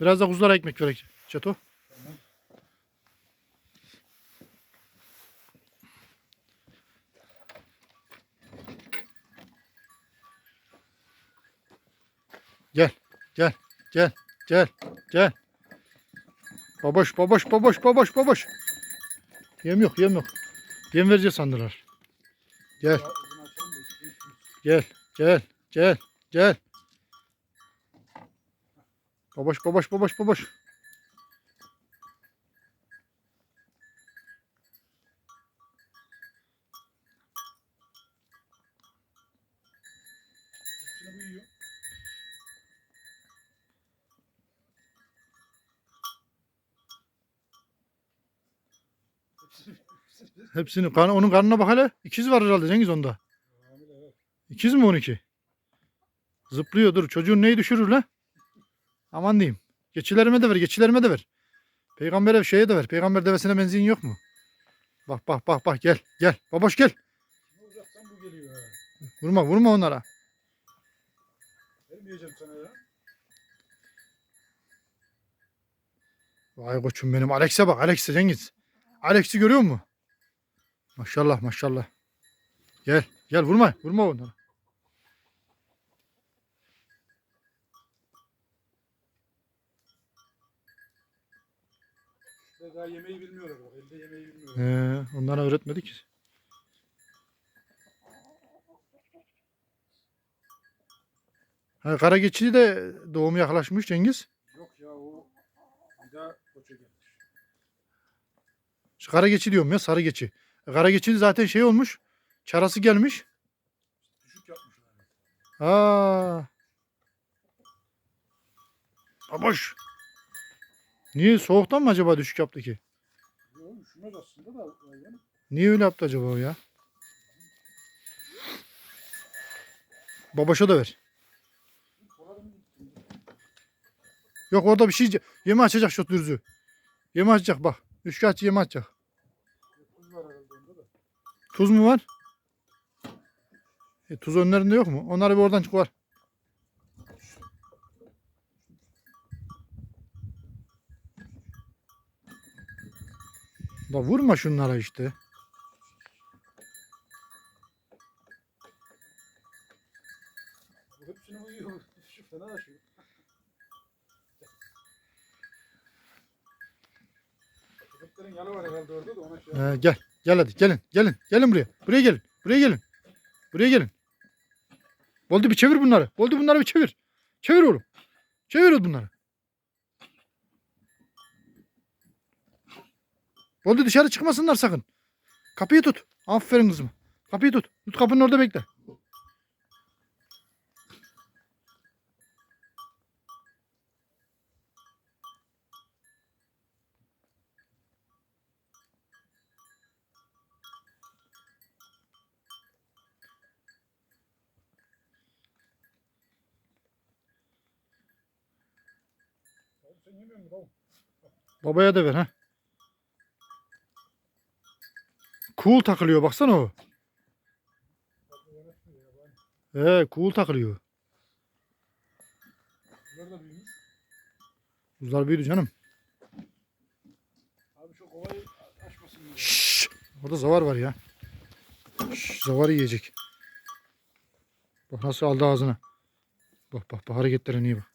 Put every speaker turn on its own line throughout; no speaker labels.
Biraz da kuzulara ekmek verek Çeto. Gel, gel, gel, gel, gel. Baboş, baboş, baboş, baboş, baboş. Yem yok, yem yok. Yem vereceğiz sandılar. Gel, gel, gel, gel, gel. Baboş, baboş, baboş, baboş.
Hepsini
kan, onun karnına bak hele. İkiz var herhalde Cengiz onda. İkiz mi 12? Zıplıyor dur. Çocuğun neyi düşürür la? Aman diyeyim. Geçilerime de ver, geçilerime de ver. Peygambere şeye de ver. Peygamber devesine benzin yok mu? Bak bak bak bak gel gel. Baboş gel.
Uzaktan bu geliyor ha.
Vurma vurma onlara.
Vermeyeceğim sana ya.
Vay koçum benim. Alex'e bak. Alex'e Cengiz. Alex'i görüyor musun? Maşallah maşallah. Gel gel vurma. Vurma onlara.
Daha yemeği bilmiyorlar bak. Elde yemeği bilmiyorlar.
Ee, onlara öğretmedik. Ha, kara geçidi de doğum yaklaşmış Cengiz.
Yok ya o bir daha koça gelmiş.
Şu Kara geçi diyorum ya sarı geçi. E, Kara geçidi zaten şey olmuş. Çarası gelmiş.
Düşük yapmışlar.
Aa. Baboş. Niye soğuktan mı acaba düşük yaptı ki?
Yok üşümez aslında da. Yani.
Niye öyle yaptı acaba o ya? Babaşa da ver. Yok orada bir şey yeme açacak şu dürzü. Yeme açacak bak. Üçkağıtçı yeme açacak.
Tuz var
mu var? E, tuz önlerinde yok mu? Onları bir oradan çıkar. Da vurma şunlara işte.
Hepsini bu yiyor. Şu fena aşıyor. Köpeklerin yalı var herhalde orada da ona şey
Ee, gel. Gel hadi gelin. Gelin. Gelin buraya. Buraya gelin. Buraya gelin. Buraya gelin. Boldu bir çevir bunları. Boldu bunları bir çevir. Çevir oğlum. Çevir bunları. Boldu dışarı çıkmasınlar sakın. Kapıyı tut. Aferin kızım. Kapıyı tut. Tut kapının orada bekle. Babaya da ver ha. Cool takılıyor baksana o. He cool takılıyor.
Bunlar da büyümüş.
Buzlar büyüdü canım.
Abi şu kovayı açmasın.
Şşş. Orada zavar var ya. Şşş, zavar yiyecek. Bak nasıl aldı ağzına. Bak bak bak hareketlerine iyi bak.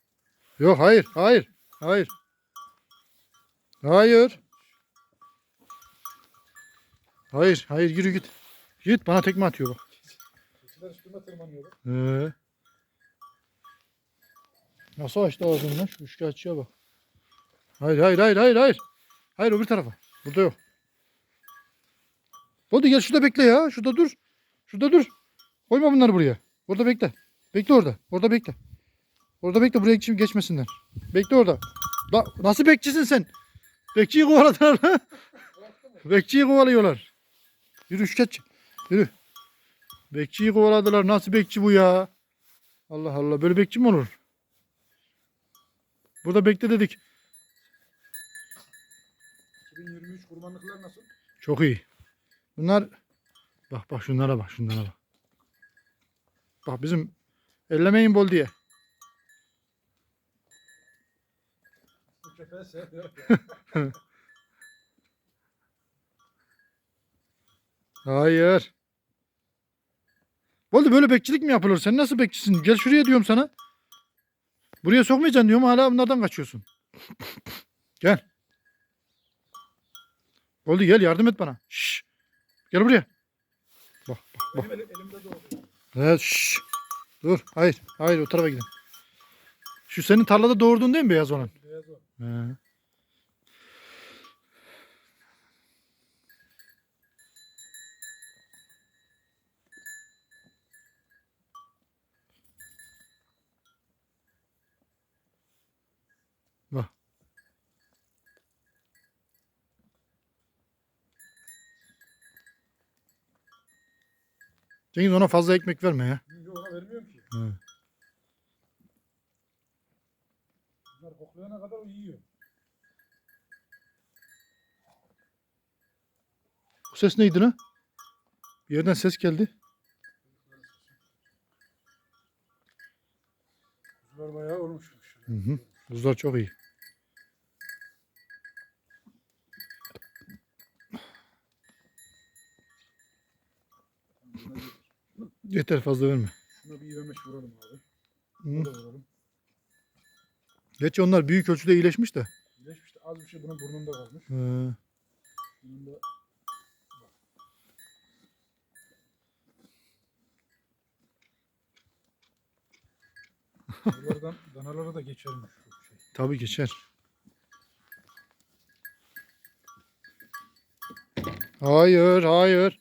Yok hayır hayır hayır. Hayır. Hayır hayır yürü git. Git bana tekme atıyor bak.
Keçiler üstüme tırmanıyor.
Ee. Nasıl açtı ağzını lan? Şu üçkağıtçıya bak. Hayır hayır hayır hayır hayır. Hayır öbür tarafa. Burada yok. Hadi gel şurada bekle ya. Şurada dur. Şurada dur. Koyma bunları buraya. Orada bekle. Bekle orada. Orada bekle. Orada bekle buraya geçim geçmesinler. Bekle orada. La, nasıl bekçisin sen? Bekçiyi kovaladılar. Bekçiyi kovalıyorlar. Yürü üçkağıtçı. Yürü. Bekçiyi kovaladılar. Nasıl bekçi bu ya? Allah Allah. Böyle bekçi mi olur? Burada bekle dedik.
2023 kurbanlıklar nasıl?
Çok iyi. Bunlar bak bak şunlara bak şunlara bak. Bak bizim ellemeyin bol diye.
köpeği sevmiyor.
Hayır. Oldu böyle bekçilik mi yapılır? Sen nasıl bekçisin? Gel şuraya diyorum sana. Buraya sokmayacaksın diyorum hala bunlardan kaçıyorsun. gel. Oldu gel yardım et bana. Şşş. Gel buraya. Bak bak bak. Evet şşş. Dur. Hayır. Hayır o tarafa gidin. Şu senin tarlada doğurduğun değil mi beyaz olan?
Beyaz o.
He. Bak. Cengiz ona fazla ekmek verme ya.
Yok ona vermiyorum ki.
He.
Bunlar koklayana kadar o yiyor.
Bu ses neydi lan? Bir yerden ses geldi.
Kuzular bayağı olmuş.
Hı hı. Buzlar çok iyi. Yeter fazla verme.
Şuna bir yemeş vuralım abi.
Hı.
Da vuralım.
Gerçi onlar büyük ölçüde iyileşmiş de.
İyileşmiş de az bir şey bunun burnunda kalmış.
Ee,
Bunun da Buralardan danalara da geçermiş bu şey.
tabii geçer. Hayır, hayır.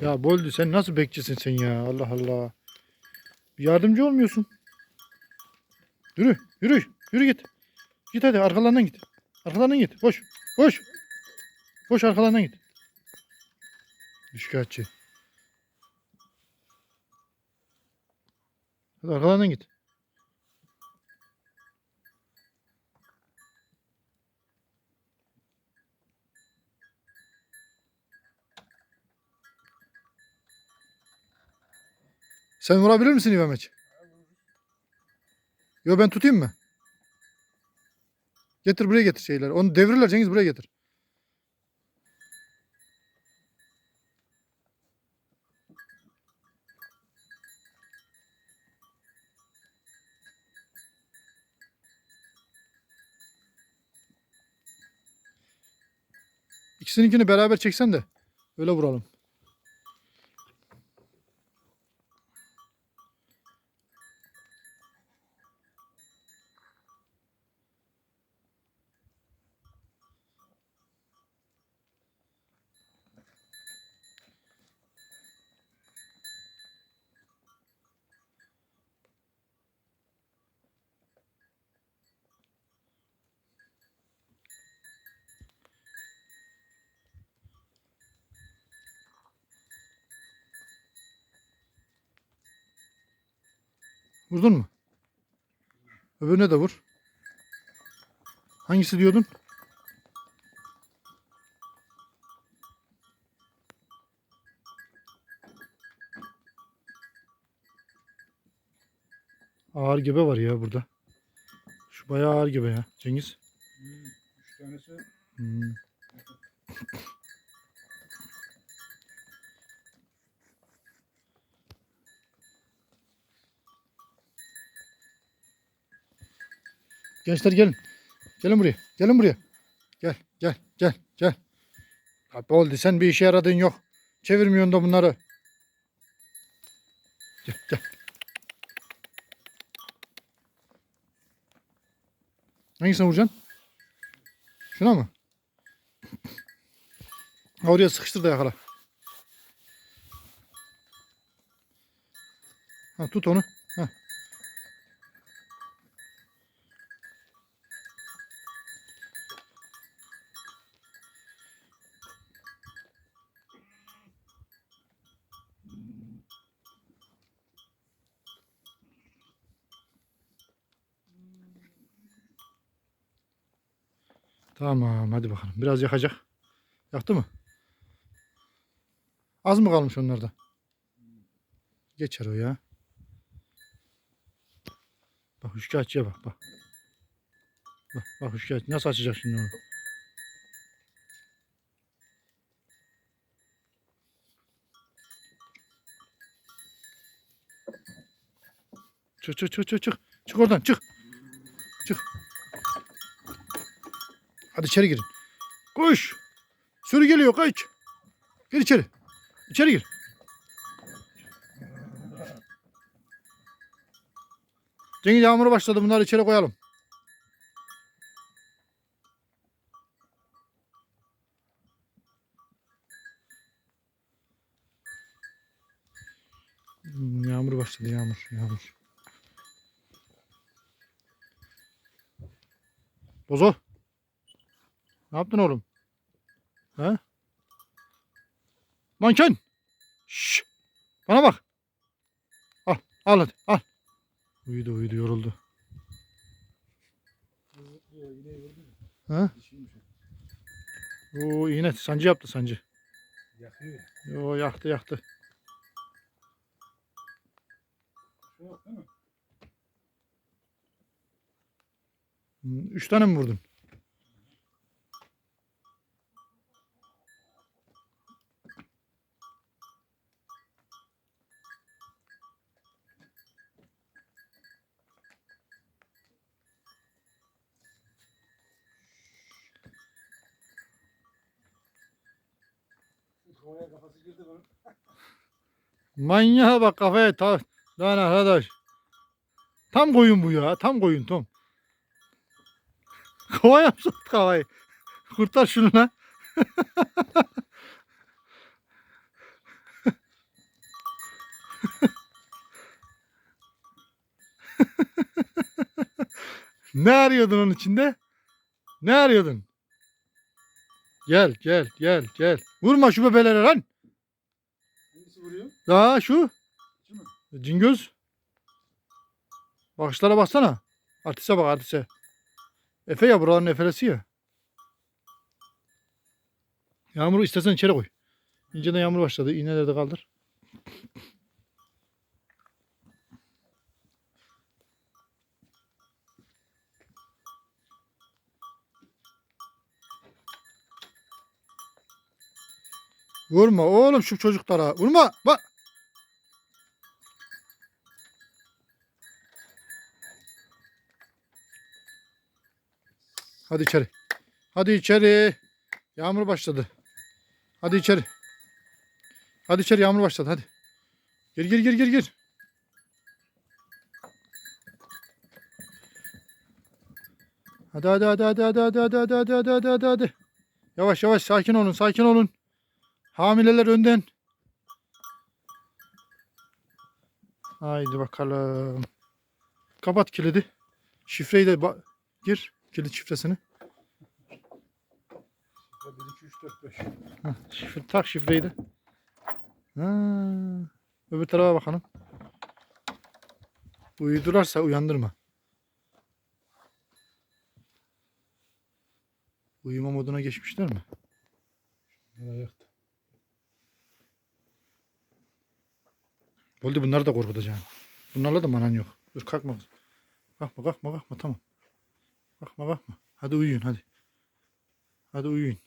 Ya Boldi sen nasıl bekçisin sen ya? Allah Allah. Yardımcı olmuyorsun. Yürü, yürü, yürü git. Git hadi arkalarından git. Arkalarından git. Koş, koş. Koş arkalarından git. Şikayetçi. Hadi arkalarından git. Sen vurabilir misin İvemeç? Yo ben tutayım mı? Getir buraya getir şeyler. Onu devirirler Cengiz buraya getir. İkisininkini beraber çeksen de öyle vuralım. Vurdun mu? Öbürüne de vur. Hangisi diyordun? Ağır gebe var ya burada. Şu bayağı ağır gebe ya. Cengiz.
Hmm, üç tanesi
Hmm. Gençler gelin. Gelin buraya. Gelin buraya. Gel, gel, gel, gel. Abi oldu sen bir işe yaradığın yok. Çevirmiyorsun da bunları. Gel, gel. Hangisine vuracaksın? Şuna mı? Oraya sıkıştır da yakala. Ha, tut onu. Ha. Tamam hadi bakalım. Biraz yakacak. Yaktı mı? Az mı kalmış onlarda? Geçer o ya. Bak şikayetçiye bak bak. Bak bak şikayetçi nasıl açacak şimdi onu. Çık çık çık çık çık. Çık oradan çık. Çık. Hadi içeri girin. Koş. Sürü geliyor kaç. Gir içeri. İçeri gir. Cengiz yağmuru başladı. Bunları içeri koyalım. Hmm, Yağmur başladı yağmur yağmur. Bozo. Ne yaptın oğlum? He? Manken. Şşş. Bana bak. Al. Al hadi. Al. Uyudu uyudu yoruldu. Ha? Oo iğne sancı yaptı sancı.
Yakıyor.
Yo yaktı yaktı. Üç tane mi vurdun?
Kovaya bunun.
Manyağa bak kafaya ta lan arkadaş. Tam koyun bu ya. Tam koyun Tom. Kova yapsın kafayı. Kurtar şunu lan. ne arıyordun onun içinde? Ne arıyordun? Gel gel gel gel. Vurma şu bebelere lan.
Hangisi vuruyor?
Daha şu.
Şu mu?
Cingöz. Bakışlara baksana. Artise bak artise. Efe ya buraların efelesi ya. Yağmuru istersen içeri koy. İnceden yağmur başladı. İğneleri de kaldır. Vurma oğlum şu çocuklara. Vurma. Bak. Hadi içeri. Hadi içeri. Yağmur başladı. Hadi içeri. Hadi içeri yağmur başladı hadi. Gir gir gir gir gir. Hadi hadi hadi hadi hadi hadi hadi hadi hadi hadi hadi. Yavaş yavaş sakin olun sakin olun. Hamileler önden. Haydi bakalım. Kapat kilidi. Şifreyi de gir. Kilit şifresini.
1, 2, 3, 4, 5.
Hah, şifre, tak şifreyi de. Ha, öbür tarafa bakalım. Uyudularsa uyandırma. Uyuma moduna geçmişler mi?
Nereye
Oldu bunları da korkutacağım. Bunlarla da manan yok. Dur kalkma. Kalkma kalkma kalkma tamam. Kalkma kalkma. Hadi uyuyun hadi. Hadi uyuyun.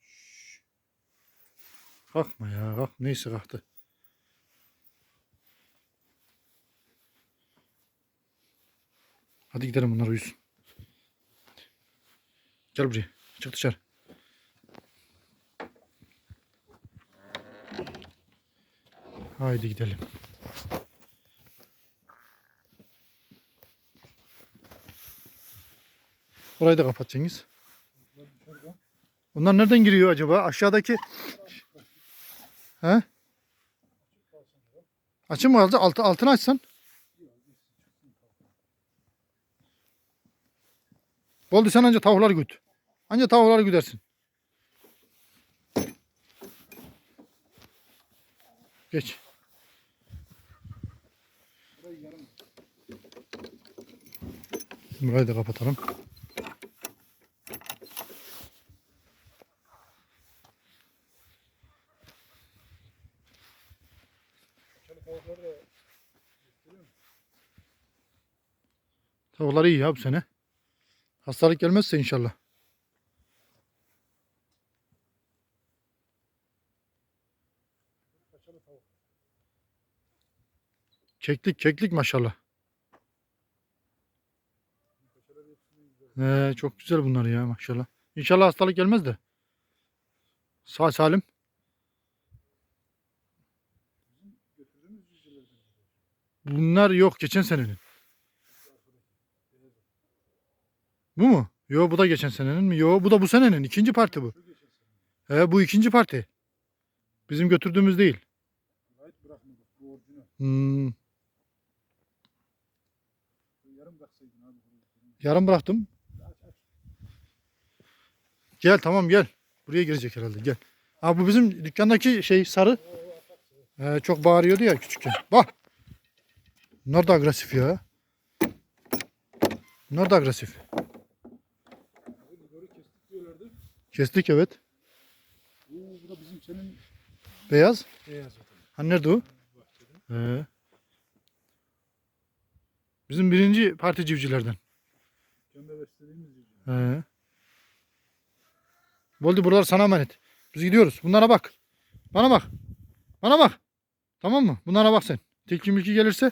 Şşş. Kalkma ya kalk. Neyse kalktı. Hadi gidelim bunlar uyusun. Hadi. Gel buraya. Çık dışarı. Haydi gidelim. Orayı da kapat Cengiz.
Şurada.
Onlar nereden giriyor acaba? Aşağıdaki... He? Açın mı kaldı? Altı, altını açsan. Oldu sen anca tavukları güt. Anca tavukları güdersin. Geç.
Burayı yarım.
Burayı da kapatalım. Tavuklar iyi ya bu sene. Hastalık gelmezse inşallah. Keklik keklik maşallah.
Kaçalı hepsini güzel.
Ee, çok güzel bunlar ya maşallah. İnşallah hastalık gelmez de. Sağ salim. Bunlar yok geçen senenin. Bu mu? Yo bu da geçen senenin mi? Yo bu da bu senenin. ikinci parti bu. He bu ikinci parti. Bizim götürdüğümüz değil. Hmm,
yarım
bıraktım. Gel tamam gel. Buraya girecek herhalde gel. Ha bu bizim dükkandaki şey sarı. He, çok bağırıyordu ya küçükken. Bak. Bunlar da agresif ya. Bunlar da agresif. Kestik evet.
Oo, bu da bizim senin
Beyaz.
beyaz zaten.
Hani nerede o? He. Bizim birinci parti civcilerden.
Kendi beslediğimiz cüce.
He. Boldi buralar sana emanet. Biz gidiyoruz. Bunlara bak. Bana bak. Bana bak. Tamam mı? Bunlara bak sen. Tilki milki gelirse